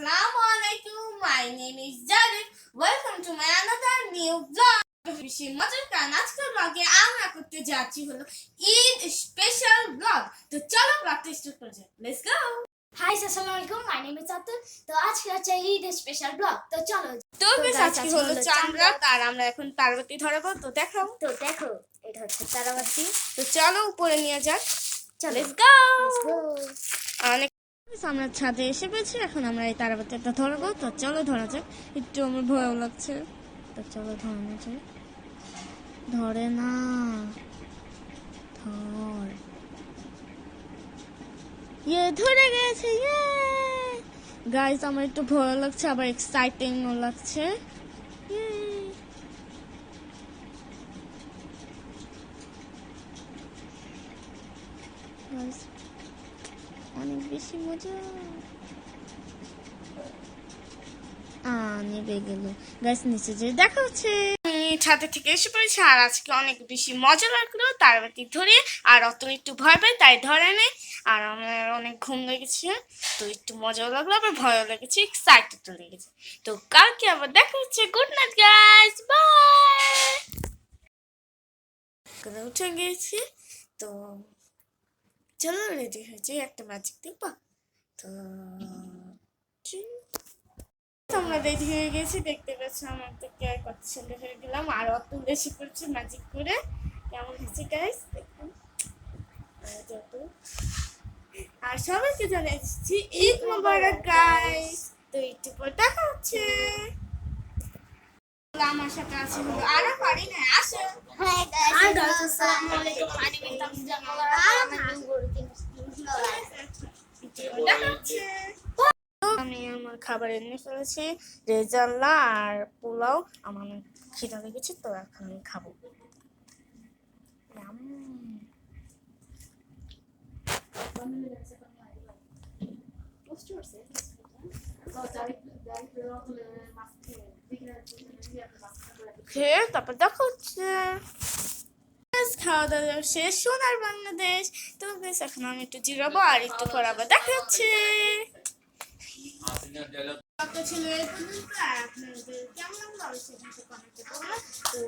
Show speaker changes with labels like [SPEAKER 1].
[SPEAKER 1] Assalamu alaikum. My name is Jared. Welcome to my another new vlog. বেশি মজার কারণ আজকের ব্লগে আমরা করতে যাচ্ছি হলো ঈদ স্পেশাল ব্লগ তো চলো ব্লগটা স্টার্ট করা যাক। লেটস গো
[SPEAKER 2] হাই আসসালামু আলাইকুম মাই নেম ইজ আতুল তো আজকে হচ্ছে ঈদ স্পেশাল ব্লগ তো চলো।
[SPEAKER 1] তো বেশ আজকে হলো
[SPEAKER 2] হলো
[SPEAKER 1] চাঁদ
[SPEAKER 2] চাঁদ
[SPEAKER 1] রাত আর আমরা এখন পার্বতী ধরাবো। তো দেখাও।
[SPEAKER 2] তো দেখো এটা হচ্ছে তারাবাতি
[SPEAKER 1] তো চলো উপরে নিয়ে যাক।
[SPEAKER 2] চলো।
[SPEAKER 1] Let's go
[SPEAKER 2] Let's go.
[SPEAKER 1] অনেক আমরা ছাদে এসে পেয়েছি এখন আমরা এই তারাবাতিটা ধরবো। তো চলো ধরা যাক একটু আমার ভয়ও লাগছে। তো চলো ধরানো যাক। ধরে না ধর। ইয়ে ধরে গেছে ইয়ে। গাইস আমার একটু ভয় লাগছে আবার এক্সাইটিংও লাগছে। Yay! Guys, অনেক বেশি মজা। নেবে গেল। গাছ নিচে যে দেখা ছাদে থেকে এসে পড়েছে, আর আজকে অনেক বেশি মজা লাগল তারবাতি ধরে, আর অত একটু ভয় পাই, তাই ধরে নেই। আর আমার অনেক ঘুম লেগেছে, তো একটু মজাও লাগল, আবার ভয়ও লেগেছে এক্সাইটেড লেগেছে। তো কালকে আবার দেখা হচ্ছে। গুড নাইট গাইস বাই উঠে গিয়েছি, তো চলো রেডি হয়েছে একটা ম্যাজিক দেখব? তো আমরা রেডি হয়ে গেছি দেখতে পাচ্ছি আমার তো কে কত সুন্দর হয়ে গেলাম। আর অত বেশি করছে ম্যাজিক করে। কেমন হয়েছে গাইস দেখুন। আর সবাইকে জানাচ্ছি ঈদ মোবারক গাইস তো একটু পর দেখা হচ্ছে। আমার সাথে আছে আরও পারি না আসো
[SPEAKER 2] Hi guys. Hi guys. Assalamu alaikum. My name is Tamza Mawar. I'm a new working
[SPEAKER 1] দেখা হচ্ছে আমি আমার খাবার এনে ফেলেছি, রেজাল্লা আর পোলাও। আমার খিদা লেগেছে, তো এখন আমি খাব। খেয়ে তারপর দেখা হচ্ছে। খাওয়া দাওয়া শেষ, সোনার বাংলাদেশ। তো বেশ এখন আমি একটু জিরাবো আর একটু পর আবার দেখা হচ্ছে। ব্লগটা ছিল আপনাদের কেমন লাগল অবশ্যই কিন্তু কমেন্টে বলবেন তো